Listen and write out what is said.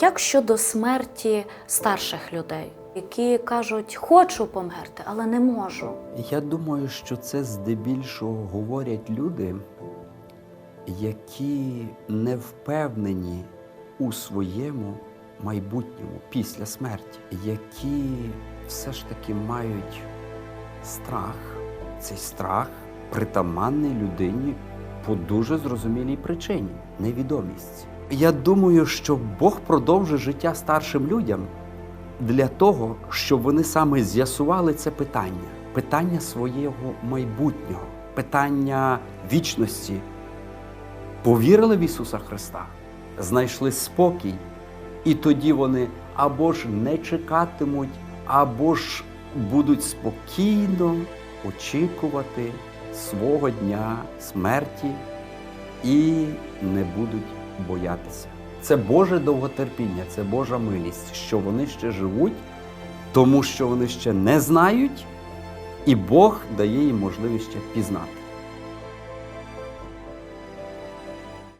Як щодо смерті старших людей, які кажуть, хочу померти, але не можу. Я думаю, що це здебільшого говорять люди, які не впевнені у своєму майбутньому після смерті, які все ж таки мають страх. Цей страх притаманний людині по дуже зрозумілій причині невідомість. Я думаю, що Бог продовжує життя старшим людям для того, щоб вони саме з'ясували це питання, питання свого майбутнього, питання вічності, повірили в Ісуса Христа, знайшли спокій, і тоді вони або ж не чекатимуть, або ж будуть спокійно очікувати свого дня смерті і не будуть боятися. Це Боже довготерпіння, це Божа милість, що вони ще живуть, тому що вони ще не знають, і Бог дає їм можливість ще пізнати.